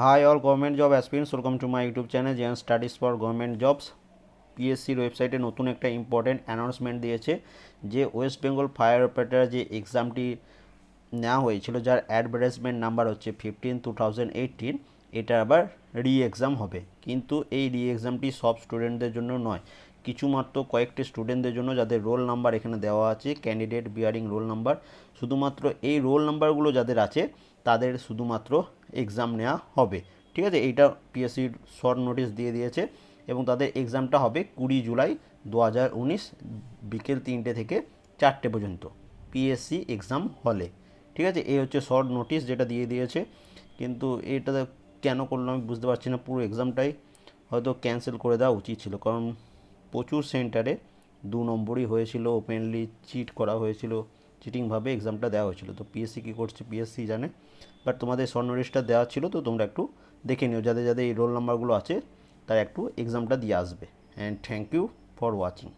Hi all, government job aspirants, welcome to my YouTube channel JN Studies for Government Jobs. পিএসসির ওয়েবসাইটে নতুন একটা important announcement দিয়েছে যে West Bengal fire operator যে এক্সামটি নেওয়া হয়েছিল, যার অ্যাডভার্টাইজমেন্ট নাম্বার হচ্ছে ফিফটিন টু থাউজেন্ড এইটিন এটা আবার রি এক্সাম হবে। কিন্তু এই রি এক্সামটি সব স্টুডেন্টদের জন্য নয় কিছু মাত্র কয়েকটি স্টুডেন্টদের জন্য যাদের রোল নাম্বার এখানে দেওয়া আছে ক্যান্ডিডেট বিয়ারিং রোল নাম্বার শুধুমাত্র এই রোল নাম্বারগুলো যাদের আছে তাদের শুধুমাত্র এক্সাম নেওয়া হবে। ঠিক আছে? এইটা পিএসসির শর্ট নোটিশ দিয়ে দিয়েছে এবং তাদের এক্সামটা হবে কুড়ি জুলাই দু হাজার উনিশ বিকেল তিনটে থেকে চারটে পর্যন্ত পিএসসি এক্সাম হলে ঠিক আছে? এই হচ্ছে শর্ট নোটিশ যেটা দিয়ে দিয়েছে। কিন্তু এটা কেন করল আমি বুঝতে পারছি না, পুরো এক্সামটাই হয়তো ক্যান্সেল করে দেওয়া উচিত ছিল। কারণ প্রচুর সেন্টারে দু নম্বরই হয়েছিল ওপেনলি চিট করা হয়েছিল। চিটিংভাবে এক্সামটা দেওয়া হয়েছিল। তো পিএসসি কী করছে? পিএসসি জানে। বাট তোমাদের স্বর্ণ নোটিশটা দেওয়া ছিল, তো তোমরা একটু দেখে নিও। যাদের যাদের এই রোল নাম্বারগুলো আছে, তারা একটু এক্সামটা দিয়ে আসবে। And thank you for watching